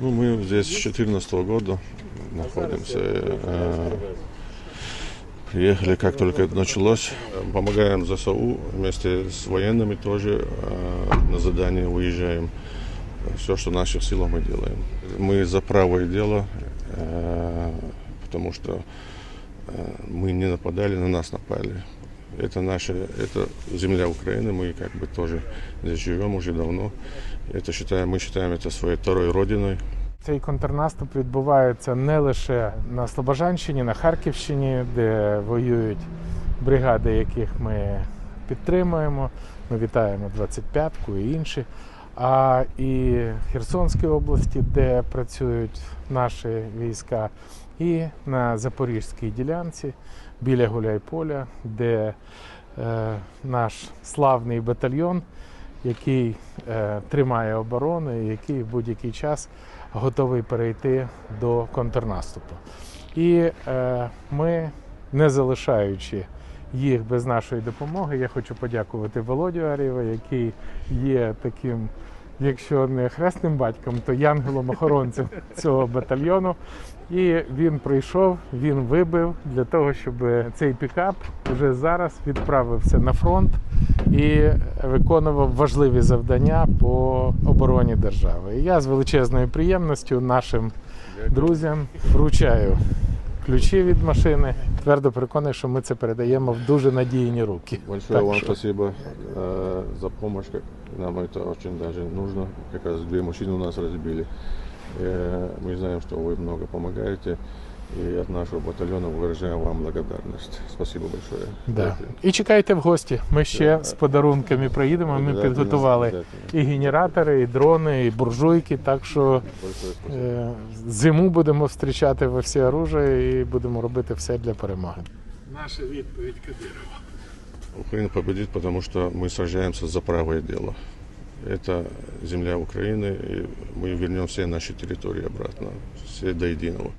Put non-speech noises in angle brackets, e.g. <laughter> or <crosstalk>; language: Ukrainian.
Ну, мы здесь с 2014 года находимся. Э, Приехали, как только это началось. Помогаем ЗСУ вместе с военными тоже э, на задание выезжаем. Все, что в наших силах, мы делаем. Мы за правое дело, э, потому что мы не нападали, на нас напали. Это наша, это земля Украины, мы как бы тоже здесь живем уже давно. Это считаем, мы считаем это своей второй родиной. Цей контрнаступ відбувається не лише на Слобожанщині, на Харківщині, де воюють бригади, яких ми підтримуємо. Ми вітаємо 25-ку і інші. А і в Херсонській області, де працюють наші війська, і на Запорізькій ділянці біля Гуляйполя, де е, наш славний батальйон, який е, тримає оборону, і який в будь-який час готовий перейти до контрнаступу. І е, ми, не залишаючи їх без нашої допомоги, я хочу подякувати Володю Арєва, який є таким, якщо не хресним батьком, то янгелом-охоронцем <laughs> цього батальйону. І він прийшов, він вибив для того, щоб цей пікап вже зараз відправився на фронт і виконував важливі завдання по обороні держави. І я з величезною приємністю нашим друзям вручаю ключі від машини. Твердо переконаний, що ми це передаємо в дуже надійні руки. Большое Так вам что- спасибо э, за помощь. как- Нам это очень даже нужно. Как раз две машины у нас разбили. Э, мы знаем, что вы много помогаете. И от нашего батальона выражаем вам благодарность. Спасибо большое. Да. І чекайте в гості. Ми ще Да. з подарунками приїдемо. Ми Обязательно, підготували обязательно. і генератори, і дрони, і буржуйки. Так що Большое спасибо. е, зиму будемо зустрічати во всі оружия і будемо робити все для перемоги. Наша відповідь Кадирова. Украина победит, потому что мы сражаемся за правое дело. Это земля Украины, и мы вернем все наши территории обратно, все до единого.